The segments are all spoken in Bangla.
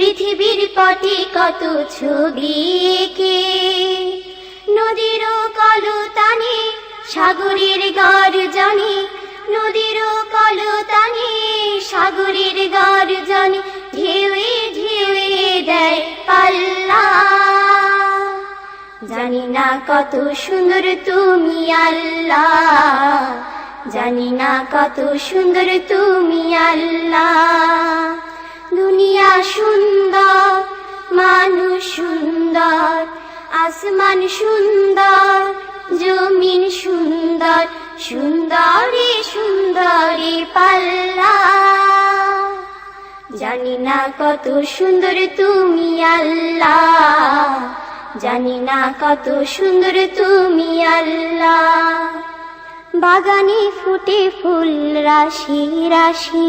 পৃথিবীর পটে কত ছবি এঁকে? নদীর কলতানে, সাগরের গর্জনে, নদীর কলতানে, সাগরের গর্জনে ঢেউয়ে ঢেউয়ে দেয় পাল্লা। জানি না কত সুন্দর তুমি আল্লাহ। জানি না কত সুন্দর তুমি আল্লাহ। দুনিয়া সুন্দর, মানুষ সুন্দর, আসমান সুন্দর, জমিন সুন্দর, সুন্দরী সুন্দরী পাল্লা। জানি না কত সুন্দর তুমি আল্লাহ, জানি না কত সুন্দর তুমি আল্লাহ। বাগানে ফুটে ফুল, রাশি রাশি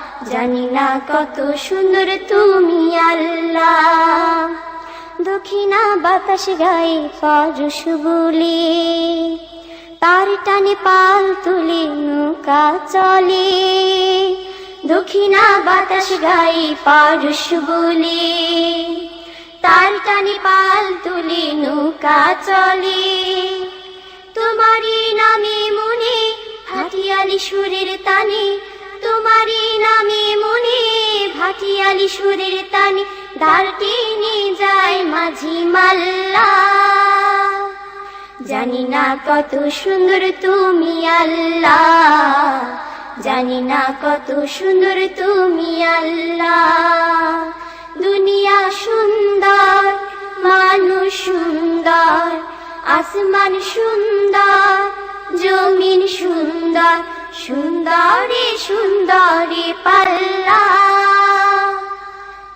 জানি না কত সুন্দর তুমি আল্লাহ। দক্ষিণা বাতাস গায়ে পরশ বলে তার টানে পাল তুলে নৌকা চলে। দক্ষিণা বাতাস গায়ে পারস বলে তার টানে পাল তুলে নৌকা চলে। তোমারই নামে মনে ভাটিয়ালি সুরের তানে, তোমারই মনে ভাটিয়ালি সুরের তানে দাঁড়টি নিয়ে যায় মাঝি মাল্লা। জানি না কত সুন্দর তুমি আল্লাহ জানি না কত সুন্দর তুমি আল্লাহ দুনিয়া সুন্দর, মানুষ সুন্দর, আসমান সুন্দর, জমিন সুন্দর, সুন্দরী সুন্দরী পাল্লা